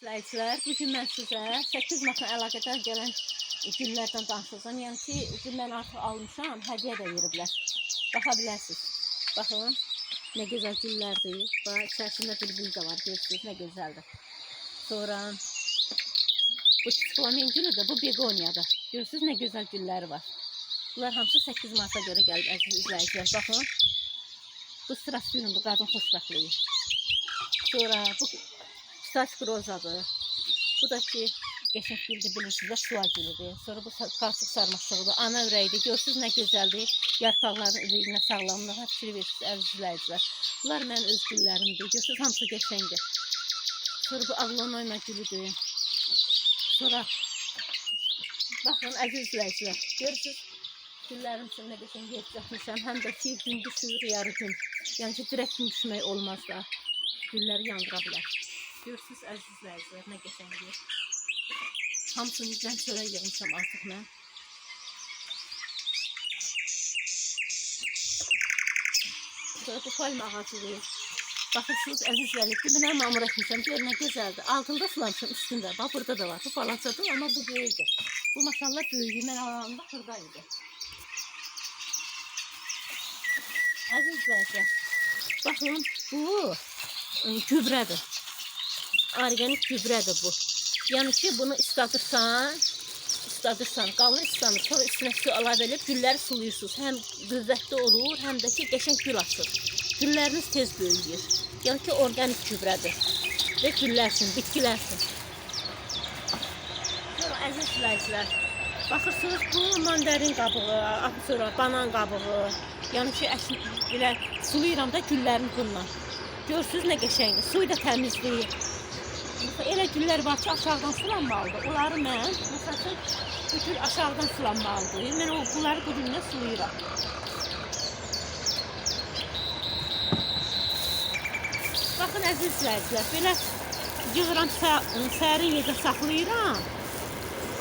İzləyicilər, bu gün mən sizə 8 martla əlaqədar gələn güllərdən danışacağam. Yəni ki, bu mən artıq almışam, hədiyyə də veriblər. Baxa bilərsiniz. Baxın, nə gözəl güllərdir. Bax, içərisində bülbül də var, görürsünüz, nə gözəldir. Sonra bu flamin gülü də, bu begoniyadır. Görürsünüz, nə gözəl gülləri var. Bunlar hamısı 8 marta görə gəlib, əziz izləyicilər. Baxın, bu sıras gülündür, qadın xoşbəxtliyi. Sonra bu Saç rozadır. Bu da ki qəşəng güldir bilirsiniz də suya gülüdür. Sonra bu qarsıq sarmaşığıdır. Ana ürəyidir. Görürsünüz nə gözəldir. Yarpaqların üzərinə sağlamlığa fikir verirsiniz əziz izləyicilər. Bunlar mənim öz güllərimdir. Görürsünüz hamısı qəşəngdir. Sonra bu ağlanoyma gülüdür. Sonra baxın əziz izləyicilər. Görürsünüz güllərim üçün nə qəşəng yer düzəltmişəm. Həm də ki gün düşür, yarı gün. Yəni ki direkt düşmək olmaz da. Gülləri yandıra bilər. Görürsünüz əziz izləyicilər nə qəşəngdir. Hamısını yüzdən çölə yığmışam artıq mən. Sonra bu palma ağacıdır. Baxırsınız əzizləri, dibinə mamur etmişəm. Gör nə gözəldir. Altında sulamışam üstündə. Bax burada da var. Bu balacadır amma bu böyükdür. Bu maşallah böyüyü mən alanda xırda idi. Baxın bu ıı, gübrədir. Organik gübredir bu. Yani ki bunu ıslatırsan, ıslatırsan, qalın ıslanır. Sonra üstüne su əlavə edib gülləri sulayırsınız. Həm qüvvətli olur, həm də ki qəşəng gül açır. Gülləriniz tez böyüyür. Yəni ki organik gübredir. Və güllərsin, bitkilər Sonra əziz izləyicilər, baxırsınız bu mandarin qabığı, sonra banan qabığı. Yəni ki əslində sulayıram da güllərin bununla. Görürsüz nə qəşəngdir. Suyu da təmizdir. Mesela elə güllər var ki, aşağıdan sulanmalıdır. Onları mən, məsələn, gül aşağıdan sulanmalıdır. Mən o bunları bu günlə sulayıram. Baxın əziz izləyicilər, belə yığıram, sə- sərin yerdə saxlayıram.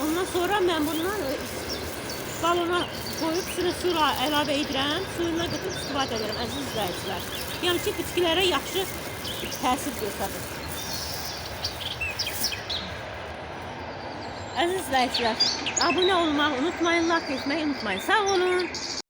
Ondan sonra mən bundan e, balona qoyub üstünə su əlavə edirəm, suyuna qıtıb istifadə edirəm əziz izləyicilər. Yəni ki, bitkilərə yaxşı təsir göstərir. Əziz izləyicilər, abunə olmağı unutmayın, like etməyi unutmayın. Sağ olun.